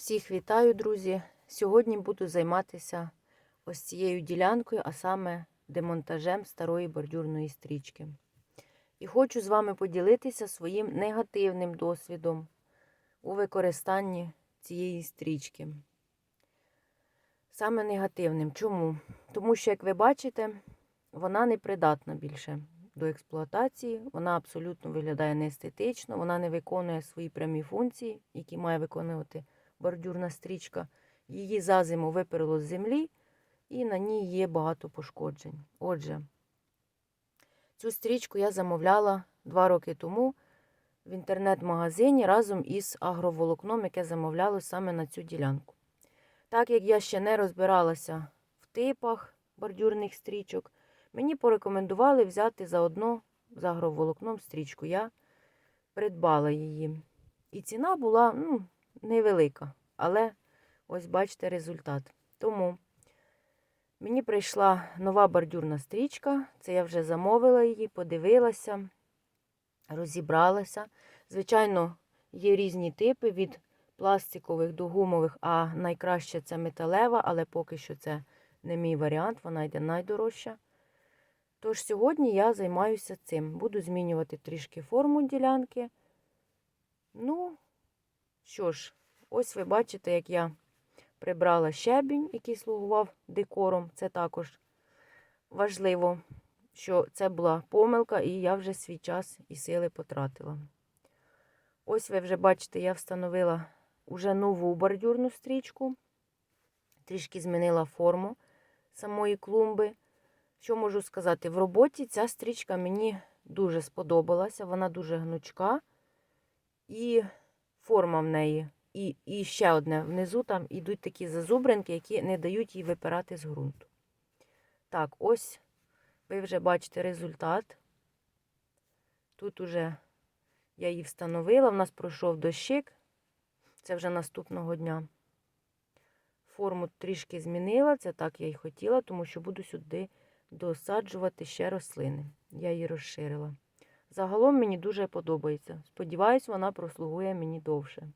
Всіх вітаю, друзі! Сьогодні буду займатися ось цією ділянкою, а саме демонтажем старої бордюрної стрічки. І хочу з вами поділитися своїм негативним досвідом у використанні цієї стрічки. Саме негативним. Чому? Тому що, як ви бачите, вона не придатна більше до експлуатації, вона абсолютно виглядає неестетично, вона не виконує свої прямі функції, які має виконувати бордюрна стрічка. Її за зиму виперло з землі, і на ній є багато пошкоджень. Отже, цю стрічку я замовляла два роки тому в інтернет-магазині разом із агроволокном, яке замовлялось саме на цю ділянку. Так як я ще не розбиралася в типах бордюрних стрічок, мені порекомендували взяти заодно з агроволокном стрічку. Я придбала її. І ціна була ну, невелика, але ось бачите результат. Тому мені прийшла нова бордюрна стрічка. Це я вже замовила її, подивилася, розібралася. Звичайно, є різні типи від пластикових до гумових, а найкраще це металева, але поки що це не мій варіант, вона йде найдорожча. Тож сьогодні я займаюся цим. Буду змінювати трішки форму ділянки. Ну, що ж, ось ви бачите, як я прибрала щебінь, який слугував декором. Це також важливо, що це була помилка, і я вже свій час і сили потратила. Ось ви вже бачите, я встановила уже нову бордюрну стрічку, трішки змінила форму самої клумби. Що можу сказати? В роботі ця стрічка мені дуже сподобалася, вона дуже гнучка. І форма в неї. І, і ще одне, внизу там йдуть такі зазубринки, які не дають їй випирати з ґрунту. Так, ось ви вже бачите результат. Тут уже я її встановила, в нас пройшов дощик. Це вже наступного дня. Форму трішки змінила, це так я й хотіла, тому що буду сюди досаджувати ще рослини. Я її розширила. Загалом мені дуже подобається. Сподіваюсь, вона прослугує мені довше.